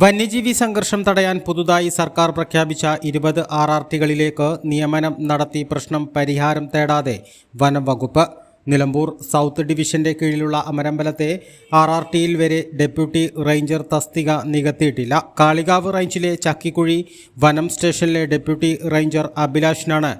വന്യജീവി സംഘർഷം തടയാൻ പുതുതായി സർക്കാർ പ്രഖ്യാപിച്ച ഇരുപത് ആർ ആർ ടികളിലേക്ക് നിയമനം നടത്തി പ്രശ്നം പരിഹാരം തേടാതെ വനം വകുപ്പ് നിലമ്പൂർ സൗത്ത് ഡിവിഷന്റെ കീഴിലുള്ള അമരമ്പലത്തെ ആർ ആർ ടിയിൽ വരെ ഡെപ്യൂട്ടി റേഞ്ചർ തസ്തിക നികത്തിയിട്ടില്ല. കാളികാവ് റേഞ്ചിലെ ചക്കിക്കുഴി വനം സ്റ്റേഷനിലെ ഡെപ്യൂട്ടി റേഞ്ചർ അഭിലാഷിനാണ്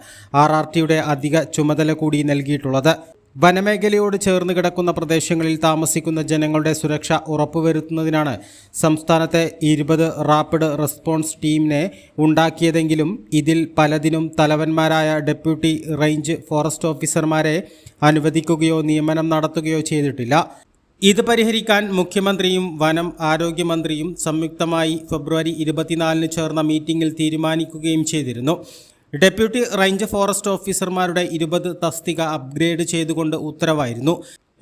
ആർ ആർ ടിയുടെ അധിക ചുമതല കൂടി നൽകിയിട്ടുള്ളത്. വനമേഖലയോട് ചേർന്ന് കിടക്കുന്ന പ്രദേശങ്ങളിൽ താമസിക്കുന്ന ജനങ്ങളുടെ സുരക്ഷ ഉറപ്പുവരുത്തുന്നതിനാണ് സംസ്ഥാനത്തെ ഇരുപത് റാപ്പിഡ് റെസ്പോൺസ് ടീമിനെ ഉണ്ടാക്കിയതെങ്കിലും ഇതിൽ പലതിനും തലവന്മാരായ ഡെപ്യൂട്ടി റേഞ്ച് ഫോറസ്റ്റ് ഓഫീസർമാരെ അനുവദിക്കുകയോ നിയമനം നടത്തുകയോ ചെയ്തിട്ടില്ല. ഇത് പരിഹരിക്കാൻ മുഖ്യമന്ത്രിയും വനം ആരോഗ്യമന്ത്രിയും സംയുക്തമായി ഫെബ്രുവരി ഇരുപത്തിനാലിന് ചേർന്ന മീറ്റിംഗിൽ തീരുമാനിക്കുകയും ചെയ്തിരുന്നു. ഡെപ്യൂട്ടി റേഞ്ച് ഫോറസ്റ്റ് ഓഫീസർമാരുടെ ഇരുപത് തസ്തിക അപ്ഗ്രേഡ് ചെയ്തുകൊണ്ട് ഉത്തരവായിരുന്നു.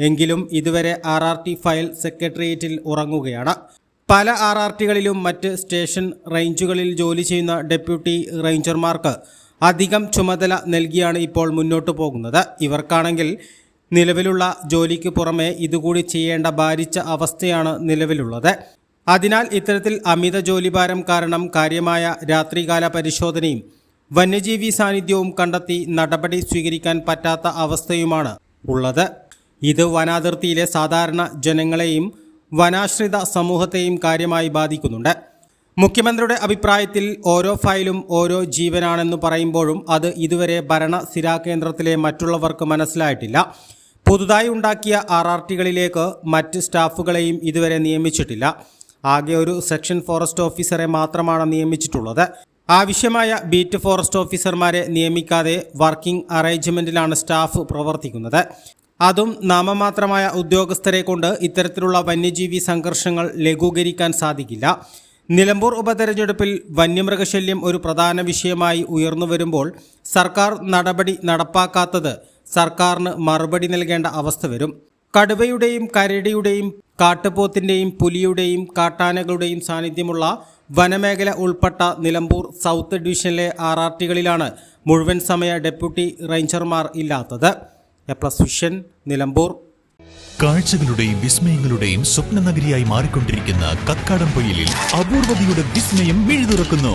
എങ്കിലും ഇതുവരെ ആർ ആർ ടി ഫയൽ സെക്രട്ടേറിയറ്റിൽ ഉറങ്ങുകയാണ്. പല ആർ ആർ ടികളിലും മറ്റ് സ്റ്റേഷൻ റേഞ്ചുകളിൽ ജോലി ചെയ്യുന്ന ഡെപ്യൂട്ടി റേഞ്ചർമാർക്ക് അധികം ചുമതല നൽകിയാണ് ഇപ്പോൾ മുന്നോട്ടു പോകുന്നത്. ഇവർക്കാണെങ്കിൽ നിലവിലുള്ള ജോലിക്ക് പുറമെ ഇതുകൂടി ചെയ്യേണ്ട ഭാരിച്ച അവസ്ഥയാണ് നിലവിലുള്ളത്. അതിനാൽ ഇത്തരത്തിൽ അമിത ജോലിഭാരം കാരണം കാര്യമായ രാത്രികാല പരിശോധനയും വന്യജീവി സാന്നിധ്യവും കണ്ടെത്തി നടപടി സ്വീകരിക്കാൻ പറ്റാത്ത അവസ്ഥയുമാണ് ഉള്ളത്. ഇത് വനാതിർത്തിയിലെ സാധാരണ ജനങ്ങളെയും വനാശ്രിത സമൂഹത്തെയും കാര്യമായി ബാധിക്കുന്നുണ്ട്. മുഖ്യമന്ത്രിയുടെ അഭിപ്രായത്തിൽ ഓരോ ഫയലും ഓരോ ജീവനാണെന്ന് പറയുമ്പോഴും അത് ഇതുവരെ ഭരണ സ്ഥിരാകേന്ദ്രത്തിലെ മറ്റുള്ളവർക്ക് മനസ്സിലായിട്ടില്ല. പുതുതായി ഉണ്ടാക്കിയ ആർ ആർ ടികളിലേക്ക് മറ്റ് സ്റ്റാഫുകളെയും ഇതുവരെ നിയമിച്ചിട്ടില്ല. ആകെ ഒരു സെക്ഷൻ ഫോറസ്റ്റ് ഓഫീസറെ മാത്രമാണ് നിയമിച്ചിട്ടുള്ളത്. ആവശ്യമായ ബീറ്റ് ഫോറസ്റ്റ് ഓഫീസർമാരെ നിയമിക്കാതെ വർക്കിംഗ് അറേഞ്ച്മെന്റിലാണ് സ്റ്റാഫ് പ്രവർത്തിക്കുന്നത്. അതും നാമമാത്രമായ ഉദ്യോഗസ്ഥരെ കൊണ്ട് ഇത്തരത്തിലുള്ള വന്യജീവി സംഘർഷങ്ങൾ ലഘൂകരിക്കാൻ സാധിക്കില്ല. നിലമ്പൂർ ഉപതെരഞ്ഞെടുപ്പിൽ വന്യമൃഗശല്യം ഒരു പ്രധാന വിഷയമായി ഉയർന്നു വരുമ്പോൾ സർക്കാർ നടപടി നടപ്പാക്കാത്തത് സർക്കാരിന് മറുപടി നൽകേണ്ട അവസ്ഥ വരും. കടുവയുടെയും കരടിയുടെയും കാട്ടുപോത്തിന്റെയും പുലിയുടെയും കാട്ടാനകളുടെയും സാന്നിധ്യമുള്ള വനമേഖല ഉൾപ്പെട്ട നിലമ്പൂർ സൗത്ത് ഡിവിഷനിലെ ആർ ആർ ടികളിലാണ് മുഴുവൻ സമയ ഡെപ്യൂട്ടി റേഞ്ചർമാർ ഇല്ലാത്തത്. A plus vision Nilambur. കാഴ്ചകളുടെയും വിസ്മയങ്ങളുടെയും സ്വപ്ന നഗരിയായി മാറിക്കൊണ്ടിരിക്കുന്ന കക്കാടംപൊയിലിൽ അപൂർവതയുടെ വിസ്മയം മിഴുതുറക്കുന്നു.